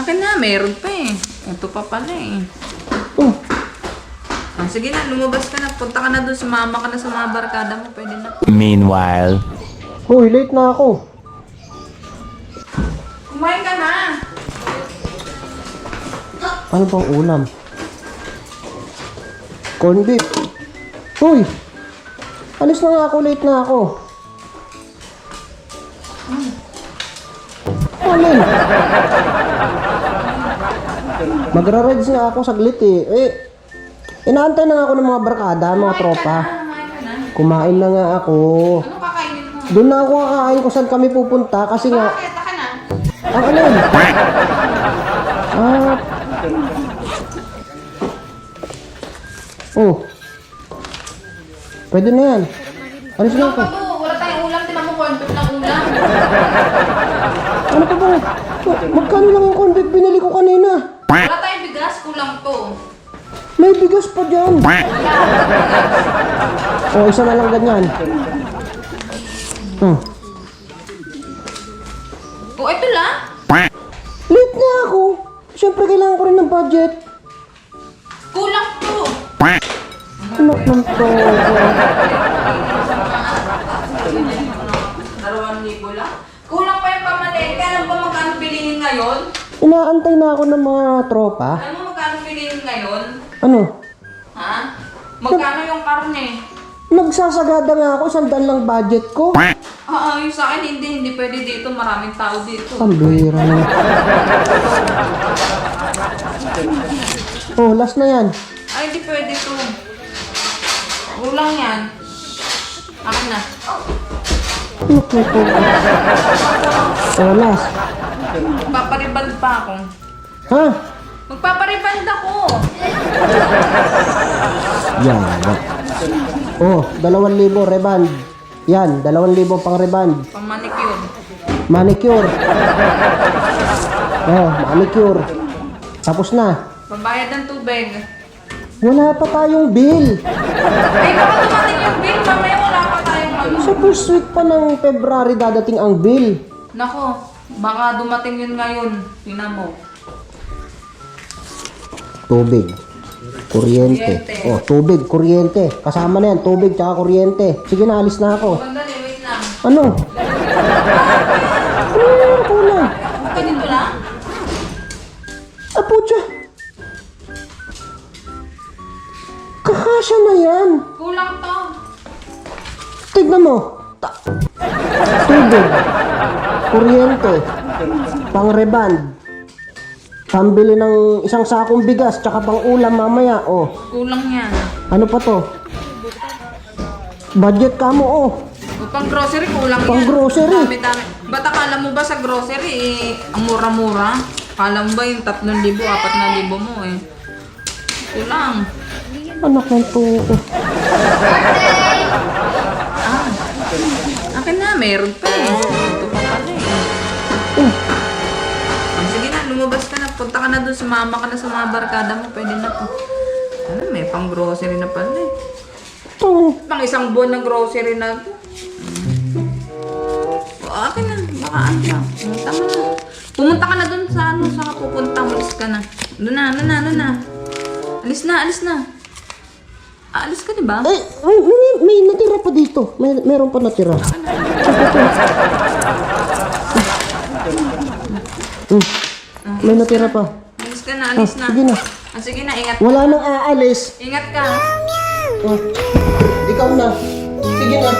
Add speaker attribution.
Speaker 1: Akin na, meron pa eh. Ito pa pala eh.
Speaker 2: Oh,
Speaker 1: Ah, sige na, lumabas ka na. Punta ka na doon, sumama ka na sa mga barkada mo. Pwede na.
Speaker 3: Meanwhile,
Speaker 2: Hoy, late na ako.
Speaker 1: Kumain ka na.
Speaker 2: Ano bang ulam? Corn beef. Hoy! Alis na nga ako, late na ako. Alin? Magra-rides nga ako saglit eh. Eh, inaantay na nga ako ng mga barkada, mga tropa.
Speaker 1: Kumain na.
Speaker 2: Nga ako.
Speaker 1: Ano kakainin mo?
Speaker 2: Doon na ako kakain kung saan kami pupunta kasi nga,
Speaker 1: Bakit? Ka na.
Speaker 2: ang alin? Ah. Oh. Pwede na yan. Alis na ako.
Speaker 1: Ano, wala tayong ulam. Tinan mo, corn beef ng ulam.
Speaker 2: Ano pa ba? Ma- Magkano lang yung beef binili ko kanina?
Speaker 1: Wala tayong bigas. Kulang to.
Speaker 2: May bigas pa dyan. Oh, isa na lang ganyan. Hmm.
Speaker 1: O, ito lang.
Speaker 2: Late na ako. Siyempre kailangan ko rin ng budget.
Speaker 1: Kulang to.
Speaker 2: Anak ng todo.
Speaker 1: Dalawang libo lang. Kulang pa yung pamalengke. Alam ba magkano bilihin ngayon?
Speaker 2: Inaantay na ako ng mga tropa.
Speaker 1: Alam mo magkano bilihin ngayon?
Speaker 2: Ano?
Speaker 1: Ha? Magkano yung karne?
Speaker 2: Nagsasagada nga ako, sandal lang budget ko.
Speaker 1: Ah, yung sa akin, hindi, hindi pwede dito. Maraming tao dito.
Speaker 2: Pambira na. Oh, last na yan.
Speaker 1: Ay, hindi pwede to. Kulang yan. Akin na.
Speaker 2: Look po. Oh, last.
Speaker 1: Pa ako.
Speaker 2: Ha?
Speaker 1: Magpapariband ako.
Speaker 2: Yan. Oh, dalawang libo reband. Yan, dalawang libo pang reband.
Speaker 1: Pamanicure.
Speaker 2: Manicure. Oh, manicure. Tapos na.
Speaker 1: Pambayad ng tubig.
Speaker 2: Wala pa tayong bill.
Speaker 1: Ay, baka dumating yung bill. Mamaya wala pa tayong ano.
Speaker 2: Sa first week pa ng February dadating ang bill.
Speaker 1: Nako, baka dumating yun ngayon. Tingnan mo.
Speaker 2: Tubig. Kuryente.
Speaker 1: Kuryente.
Speaker 2: Oh, tubig, kuryente. Kasama na yan, tubig tsaka kuryente. Sige na, alis na ako.
Speaker 1: Sandali, wait lang.
Speaker 2: Ano? Ano yung kulang?
Speaker 1: Ganito lang?
Speaker 2: Ah, putya. Kakasya na yan.
Speaker 1: Kulang to.
Speaker 2: Tignan mo. Ta- tubig. Kuryente. Pang-reband. Pambili ng isang sakong bigas tsaka pang ulam mamaya. Oh,
Speaker 1: Kulang yan.
Speaker 2: ano pa to? Budget ka mo, oh.
Speaker 1: O, pang grocery, kulang
Speaker 2: Pang
Speaker 1: yan.
Speaker 2: grocery?
Speaker 1: Dami, dami. Ba't akala mo ba sa grocery, eh, ang mura-mura? Akala mo ba yung 3,000, 4,000 mo eh. Kulang.
Speaker 2: Anak ng tuko.
Speaker 1: Ah. Akin na, meron pa eh.
Speaker 2: Oh,
Speaker 1: Ah, sige na, lumabas ka na. Punta ka na doon, sumama ka na sa mga barkada mo. Pwede na to. Ano, may pang grocery na pala eh.
Speaker 2: tong.
Speaker 1: Pang isang buwan ng grocery na to. O, akin na. Baka ano na. Pumunta mo na. Pumunta ka na doon sa ano, sa pupunta mo. Alis ka na. Doon na, doon na, doon na. Alis na, alis na. Ah, alis ka, di ba?
Speaker 2: Eh, may, may, may natira pa dito. May, meron pa natira. Hmm, may natira pa.
Speaker 1: Alis ka na, alis na.
Speaker 2: sige na.
Speaker 1: Ah, sige na, ingat.
Speaker 2: Wala nang aalis.
Speaker 1: Ingat ka.
Speaker 2: Oh, ikaw na. Sige na.